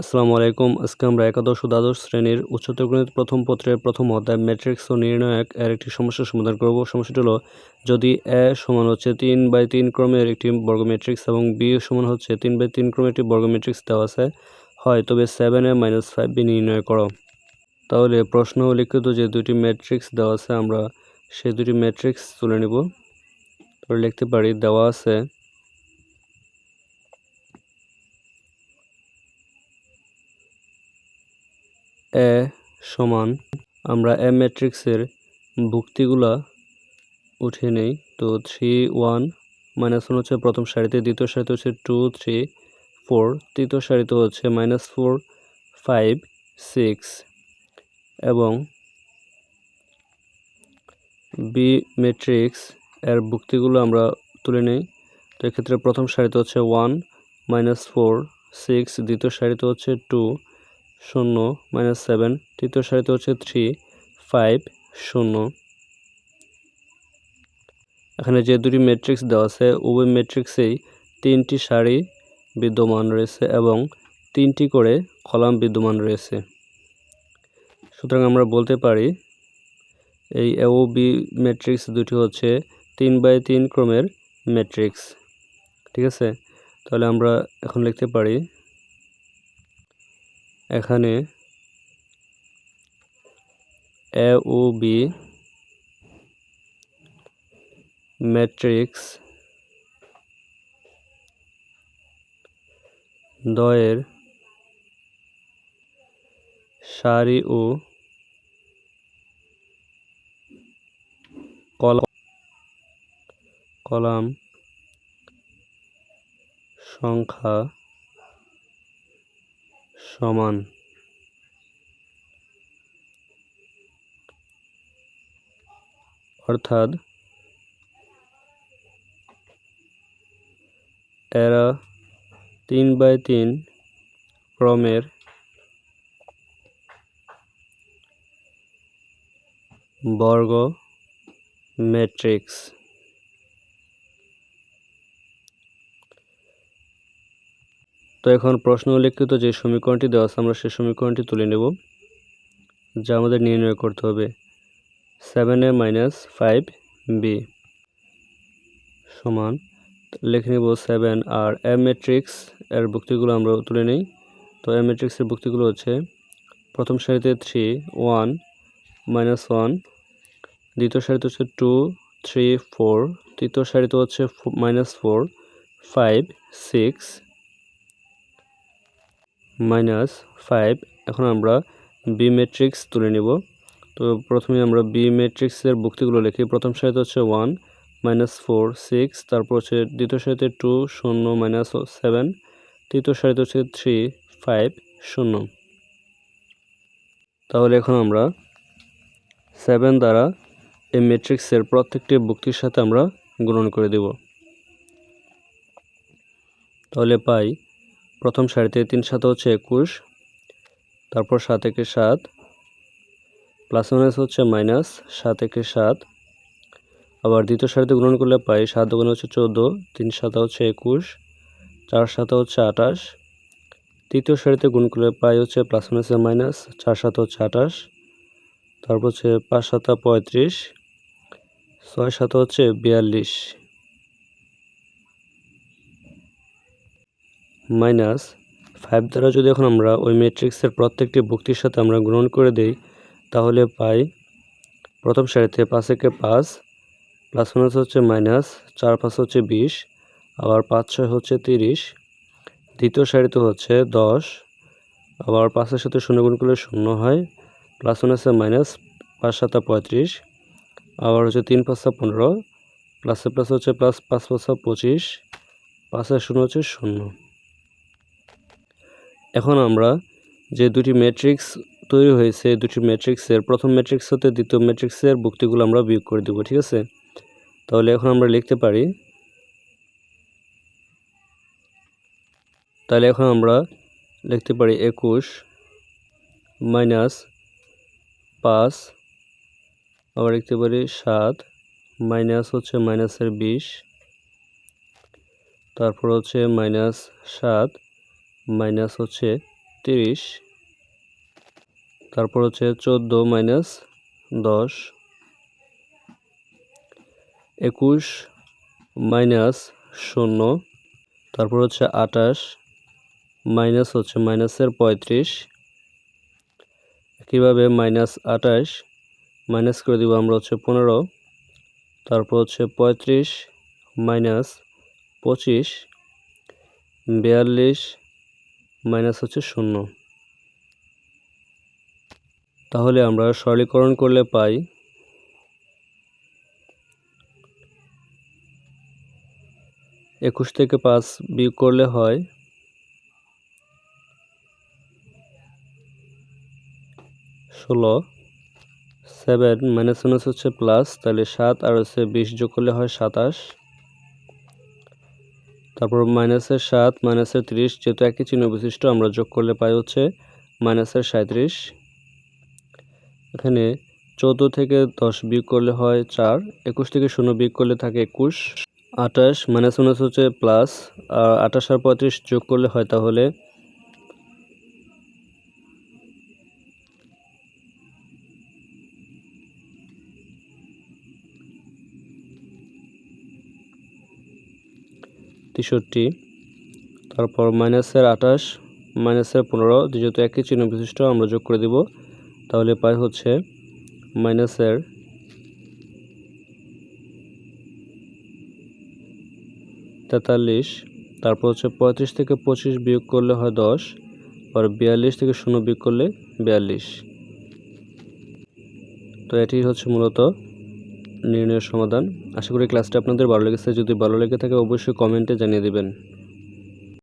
আসসালামু আলাইকুম। আজকে আমরা একাদশ ও দ্বাদশ শ্রেণির উচ্চতর গণিত প্রথম পত্রের প্রথম অধ্যায় ম্যাট্রিক্স ও নির্ণায়ক এর একটি সমস্যার সমাধান করব। সমস্যাটি হলো, যদি এ সমান হচ্ছে তিন বাই তিন ক্রমের একটি বর্গ ম্যাট্রিক্স এবং বি সমান হচ্ছে তিন বাই তিন ক্রমের একটি বর্গ ম্যাট্রিক্স দেওয়া আছে, হয় তবে seven A minus five B নির্ণয় করো। তাহলে প্রশ্ন লিখিত যে দুটি ম্যাট্রিক্স দেওয়া আছে, আমরা সেই দুটি ম্যাট্রিক্স তুলে নিব। তাহলে লিখতে পারি দেওয়া আছে এ সমান। আমরা এ ম্যাট্রিক্সের ভুক্তিগুলা উঠিয়ে নেই। তো থ্রি ওয়ান মাইনাস ওয়ান হচ্ছে প্রথম সারিতে, দ্বিতীয় সারিতে হচ্ছে টু থ্রি ফোর তৃতীয় সারিতে হচ্ছে মাইনাস ফোর ফাইভ সিক্স এবং বি ম্যাট্রিক্স এর ভুক্তিগুলো আমরা তুলে নেই। তো এক্ষেত্রে প্রথম সারিতে হচ্ছে ওয়ান মাইনাস ফোর সিক্স দ্বিতীয় সারিতে হচ্ছে টু শূন্য মাইনাস সেভেন তৃতীয় সারিতে হচ্ছে থ্রি ফাইভ শূন্য। এখানে যে দুটি ম্যাট্রিক্স দেওয়া আছে, উভয় ম্যাট্রিক্সেই তিনটি সারি বিদ্যমান রয়েছে এবং তিনটি করে কলাম বিদ্যমান রয়েছে। সুতরাং আমরা বলতে পারি, এই এ ও বি ম্যাট্রিক্স দুটি হচ্ছে তিন বাই তিন ক্রমের ম্যাট্রিক্স ঠিক আছে? তাহলে আমরা এখন লিখতে পারি এখানে এ ও বি ম্যাট্রিক্স দয়ের সারি ও কলাম কলাম সংখ্যা সমান। অর্থাৎ এরা তিন বাই তিন ক্রমের বর্গ ম্যাট্রিক্স তো এখন প্রশ্ন উল্লেখিত যে সমীকরণটি দেওয়া আছে, আমরা সেই সমীকরণটি তুলে নেব, যা আমাদের নির্ণয় করতে হবে। Seven A minus five B সমান, লিখে নেব সেভেন আর এম ম্যাট্রিক্স এর ভুক্তিগুলো আমরা তুলে নিই। তো এম ম্যাট্রিক্সের ভুক্তিগুলো হচ্ছে, প্রথম সারিতে থ্রি ওয়ান মাইনাস ওয়ান দ্বিতীয় সারিতে হচ্ছে টু থ্রি ফোর তৃতীয় সারিতে হচ্ছে minus four five six minus five এখন আমরা বি ম্যাট্রিক্স তুলে নিব। তো প্রথমে আমরা বি ম্যাট্রিক্সের ভুক্তিগুলো লিখি। প্রথম সারিতে হচ্ছে ওয়ান মাইনাস ফোর সিক্স তারপর হচ্ছে দ্বিতীয় সারিতে টু শূন্য মাইনাস সেভেন তৃতীয় সারিতে হচ্ছে থ্রি ফাইভ শূন্য। তাহলে এখন আমরা সেভেন দ্বারা এই ম্যাট্রিক্সের প্রত্যেকটি ভুক্তির সাথে আমরা গ্রহণ করে দেব। তাহলে পাই প্রথম সারিতে তিন সাথে হচ্ছে একুশ, তারপর সাত একে সাত প্লাস মাইনাস হচ্ছে মাইনাস সাত একে সাত, আবার দ্বিতীয় সারিতে গ্রহণ করলে পাই সাত দোকানে হচ্ছে চোদ্দ, তিন সাতা হচ্ছে একুশ, চার সাতা হচ্ছে আঠাশ, তৃতীয় সারিতে গুণ করলে পাই হচ্ছে প্লাস মাইনাসে মাইনাস চার সাত হচ্ছে আঠাশ, তারপর হচ্ছে পাঁচ সাতা পঁয়ত্রিশ, ছয় সাত হচ্ছে বিয়াল্লিশ। মাইনাস ফাইভ দ্বারা যদি এখন আমরা ওই ম্যাট্রিক্সের প্রত্যেকটি ভুক্তির সাথে আমরা গ্রহণ করে দেই, তাহলে পাই প্রথম সারিতে পাঁচ একে পাঁচ প্লাস মাইনাস হচ্ছে মাইনাস চার পাঁচ হচ্ছে বিশ, আবার পাঁচ ছয় হচ্ছে তিরিশ, দ্বিতীয় সারিতে হচ্ছে দশ, আবার পাঁচের সাথে শূন্য গুণ করলে শূন্য হয় প্লাস মাইনাসে মাইনাস পাঁচ সাতা পঁয়ত্রিশ, আবার হচ্ছে তিন পাঁচটা পনেরো প্লাসে প্লাস হচ্ছে প্লাস পাঁচ পাঁচটা পঁচিশ, পাঁচের শূন্য হচ্ছে শূন্য। এখন আমরা যে দুটি ম্যাট্রিক্স তৈরি হয়েছে, দুটি ম্যাট্রিক্সের প্রথম ম্যাট্রিক্স হতে দ্বিতীয় ম্যাট্রিক্সের ভুক্তিগুলো আমরা বিয়োগ করে দেবো, ঠিক আছে? তাহলে এখন আমরা লিখতে পারি, তাহলে এখন আমরা লিখতে পারি একুশ মাইনাস পাঁচ, আবার লিখতে পারি সাত মাইনাস হচ্ছে মাইনাসের বিশ, তারপর হচ্ছে মাইনাস সাত মাইনাস হচ্ছে তিরিশ। তারপর হচ্ছে চোদ্দ মাইনাস দশ। একুশ মাইনাস শূন্য। তারপর হচ্ছে আটাশ মাইনাস হচ্ছে মাইনাসের পঁয়ত্রিশ। একইভাবে মাইনাস আটাশ মাইনাস করে দিব আমরা হচ্ছে পনেরো। তারপর হচ্ছে পঁয়ত্রিশ মাইনাস পঁচিশ। বিয়াল্লিশ মাইনাস হচ্ছে শূন্য। তাহলে আমরা সরলীকরণ করলে পাই একুশ থেকে পাঁচ বিয়োগ করলে হয় ষোলো। সেভেন মাইনাস মাইনাস হচ্ছে প্লাস, তাহলে সাত, আর হচ্ছে বিশ যোগ করলে হয় সাতাশ। তারপর মাইনাসের সাত মাইনাসের ত্রিশ, যেহেতু একই চিহ্ন বিশিষ্ট আমরা যোগ করলে পাই হচ্ছে মাইনাসের সাঁত্রিশ এখানে চৌদ্দ থেকে দশ বিয়োগ করলে হয় চার, একুশ থেকে শূন্য বিয়োগ করলে থাকে একুশ। আঠাশ মাইনাস মাইনাস হচ্ছে প্লাস আর আঠাশ আর পঁয়ত্রিশ যোগ করলে হয় তাহলে তেষট্টি, তারপর মাইনাসের আঠাশ, মাইনাসের পনেরো, যেহেতু একই চিহ্ন বিশিষ্ট, আমরা যোগ করে দিব। তাহলে পাই হচ্ছে মাইনাসের তেতাল্লিশ, তারপর হচ্ছে পঁয়ত্রিশ থেকে পঁচিশ বিয়োগ করলে হয় দশ, আর বিয়াল্লিশ থেকে শূন্য বিয়োগ করলে বিয়াল্লিশ। তো এটি হচ্ছে মূলত নির্ণয়ের সমাধান। আশা করি ক্লাসটা আপনাদের ভালো লেগেছে। যদি ভালো লেগে থাকে, অবশ্যই কমেন্টে জানিয়ে দিবেন।